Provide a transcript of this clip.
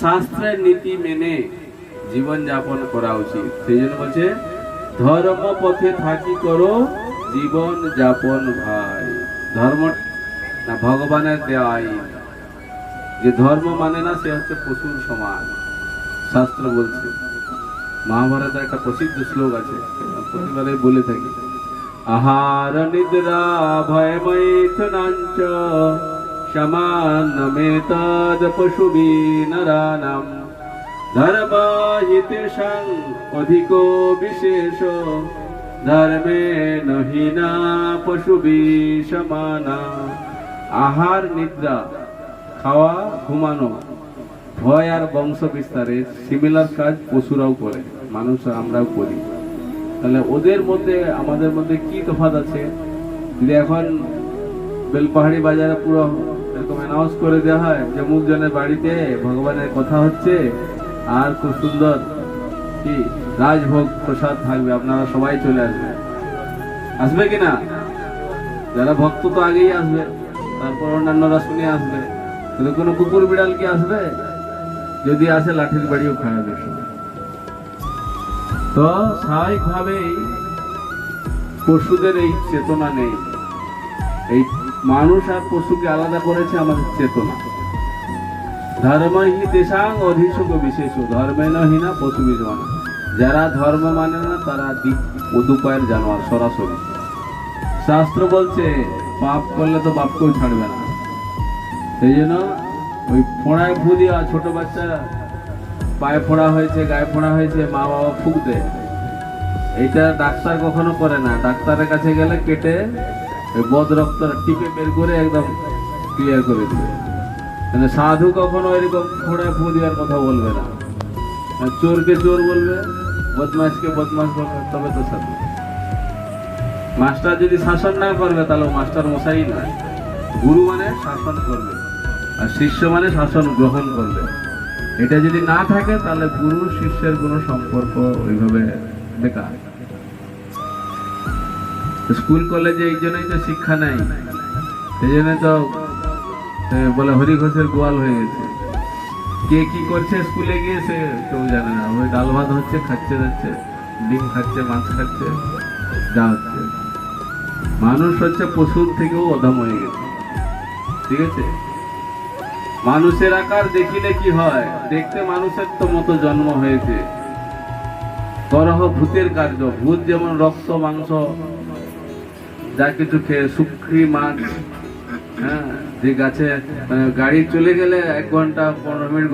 শাস্ত্রের নীতি মেনে জীবন যাপন করা উচিত। সেই জন্য বলছে, ধর্ম পথে থাকি করো, জীবন যাপন ভাই। ধর্ম না, ভগবানের দেওয়া আইন। যে ধর্ম মানে না, সে হচ্ছে পশুর সমান। শাস্ত্র বলছে। মহাভারতের একটা প্রসিদ্ধ শ্লোক আছে প্রতিবারে বলে থাকি। আহার নিদ্রা ভয় মৈথুনাঞ্চ সমানমেতদ পশুবি নরানাম ধর্ম হিতেশং অধিক বিশেষ ধর্মে নহিনা পশুবি সমানা আহার নিদ্রা খাওয়া ঘুমানো, ভয় আর বংশ বিস্তারে সিমিলার কাজ পশুরাও করে মানুষ আমরাও করি। তাহলে ওদের মধ্যে, আমাদের মধ্যে কি তফাৎ আছে? যদি এখন বেলপাহাড়ি বাজারে পুরো এরকম অ্যানাউন্স করে দেওয়া হয় যে মুখজনের বাড়িতে ভগবানের কথা হচ্ছে। আর খুব সুন্দর কি রাজভোগ প্রসাদ থাকবে, আপনারা সবাই চলে আসবে আসবে কি না? যারা ভক্ত তো আগেই আসবে, তারপর অন্যান্যরা শুনে আসবে। কিন্তু কোনো কুকুর বিড়াল কি আসবে? যদি আসে, লাঠির বাড়িও খাওয়াবে। তো স্বাভাবিকভাবেই পশুদের এই চেতনা নেই। এই মানুষ আর পশুকে আলাদা করেছে আমাদের চেতনা। ধর্ম হি দেশাং অধিশুক বিশেষ, ধর্মে নহিনা পশু বিজমানা যারা ধর্ম মানে না, তারা দিক উদুপায়ের জানোয়ার, সরাসরি। শাস্ত্র বলছে, পাপ করলে তো বাপকেও ছাড়বে না। সেই জন্য ওই ফোঁড়ায় ফু দেওয়া ছোট বাচ্চা পায়ে ফোঁড়া হয়েছে, গায়ে ফোঁড়া হয়েছে, মা বাবা ফুক দেয়। এইটা ডাক্তার কখনো করে না। ডাক্তারের কাছে গেলে কেটে মানে সাধু কখনো এরকম ফু দেওয়ার কথা বলবে না। চোরকে চোর বলবে বদমাসকে বদমাস বলবে, তবে তো সাধু। মাস্টার যদি শাসন না করবে, তাহলে মাস্টার মশাই না। গুরু মানে শাসন করবে, আর শিষ্য মানে শাসন গ্রহণ করবে। এটা যদি না থাকে, তাহলে গুরু শিষ্যের কোনো সম্পর্ক ওইভাবে বেকার। স্কুল, কলেজে এই জন্যই তো শিক্ষা নেই। সেই জন্য তো বলে হরি ঘোষের গোয়াল হয়ে গেছে। কে কি করছে স্কুলে গিয়ে সে কেউ জানে না। ওই ডাল ভাত হচ্ছে, খাচ্ছে যাচ্ছে, ডিম খাচ্ছে, মাছ খাচ্ছে, যা হচ্ছে। মানুষ হচ্ছে পশুর থেকেও অধম হয়ে গেছে। ঠিক আছে? মানুষের আকার দেখিলে কি হয়? দেখতে মানুষের তো মতো জন্ম হয়েছে। করহ ভূতের কার্য। ভূত যেমন রক্ত, মাংস যা কিছু খেয়ে, শুক্রি, মাছ হ্যাঁ যে গাছে গাড়ি চলে গেলে এক ঘণ্টা, পনেরো মিনিট